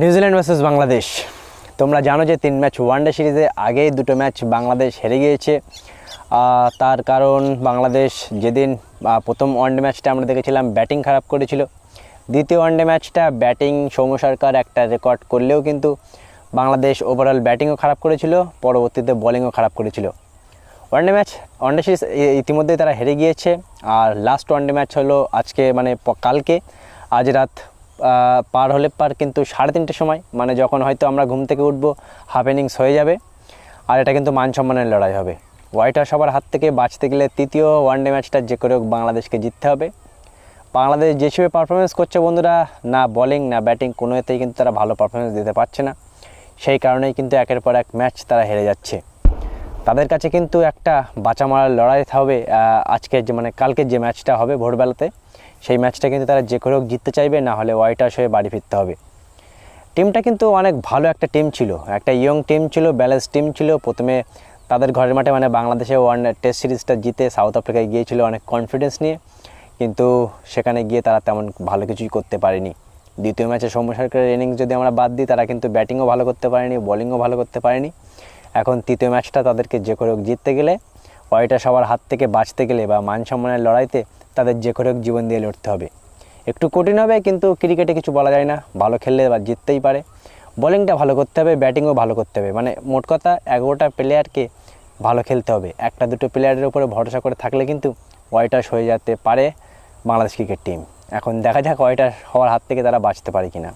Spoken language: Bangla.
নিউজিল্যান্ড ভার্সেস বাংলাদেশ তোমরা জানো যে তিন ম্যাচ ওয়ানডে সিরিজে আগেই দুটো ম্যাচ বাংলাদেশ হেরে গিয়েছে। তার কারণ বাংলাদেশ যেদিন প্রথম ওয়ানডে ম্যাচটা আমরা দেখেছিলাম ব্যাটিং খারাপ করেছিল। দ্বিতীয় ওয়ানডে ম্যাচটা ব্যাটিং সৌম্য সরকার একটা রেকর্ড করলেও কিন্তু বাংলাদেশ ওভারঅল ব্যাটিংও খারাপ করেছিল, পরবর্তীতে বোলিংও খারাপ করেছিল। ওয়ানডে ম্যাচ ওয়ানডে সিরিজ ইতিমধ্যেই তারা হেরে গিয়েছে। আর লাস্ট ওয়ানডে ম্যাচ হলো আজকে মানে কালকে। আজ রাত পার হলে পার কিন্তু সাড়ে তিনটের সময় মানে যখন হয়তো আমরা ঘুম থেকে উঠবো হাফ ইনিংস হয়ে যাবে, আর এটা কিন্তু মান সম্মানের লড়াই হবে। হোয়াইট হাউস সবার হাত থেকে বাঁচতে গেলে তৃতীয় ওয়ানডে ম্যাচটা যে করে হোক বাংলাদেশকে জিততে হবে। বাংলাদেশ যেসবে পারফরমেন্স করছে বন্ধুরা, না বোলিং না ব্যাটিং কোনো এতেই কিন্তু তারা ভালো পারফরমেন্স দিতে পারছে না। সেই কারণেই কিন্তু একের পর এক ম্যাচ তারা হেরে যাচ্ছে। তাদের কাছে কিন্তু একটা বাঁচা মারার লড়াই হবে আজকের যে মানে কালকের যে ম্যাচটা হবে ভোরবেলাতে। সেই ম্যাচটা কিন্তু তারা যে করে হোক জিততে চাইবে, না হলে হোয়াইট হাউস হয়ে বাড়ি ফিরতে হবে। টিমটা কিন্তু অনেক ভালো একটা টিম ছিল। একটা ইয়ং টিম ছিল ব্যালেন্স টিম ছিল। প্রথমে তাদের ঘরের মাঠে মানে বাংলাদেশে ওয়ান টেস্ট সিরিজটা জিতে সাউথ আফ্রিকায় গিয়েছিল অনেক কনফিডেন্স নিয়ে। কিন্তু সেখানে গিয়ে তারা তেমন ভালো কিছুই করতে পারেনি। দ্বিতীয় ম্যাচে সৌম্য সরকারের ইনিংস যদি আমরা বাদ দিই, তারা কিন্তু ব্যাটিংও ভালো করতে পারেনি বোলিংও ভালো করতে পারেনি। এখন তৃতীয় ম্যাচটা তাদেরকে যে করে জিততে গেলে ওয়াইটা সবার হাত থেকে বাঁচতে গেলে বা মান সম্মানের লড়াইতে তাদের যে করে জীবন দিয়ে লড়তে হবে। একটু কঠিন হবে, কিন্তু ক্রিকেটে কিছু বলা যায় না। ভালো খেললে বা জিততেই পারে। বোলিংটা ভালো করতে হবে ব্যাটিংও ভালো করতে হবে। মানে মোট কথা, এগারোটা প্লেয়ারকে ভালো খেলতে হবে। একটা দুটো প্লেয়ারের উপরে ভরসা করে থাকলে কিন্তু ওয়াইটাস হয়ে যেতে পারে বাংলাদেশ ক্রিকেট টিম এখন দেখা যাক ওয়াইটাস হওয়ার হাত থেকে তারা বাঁচতে পারে কিনা।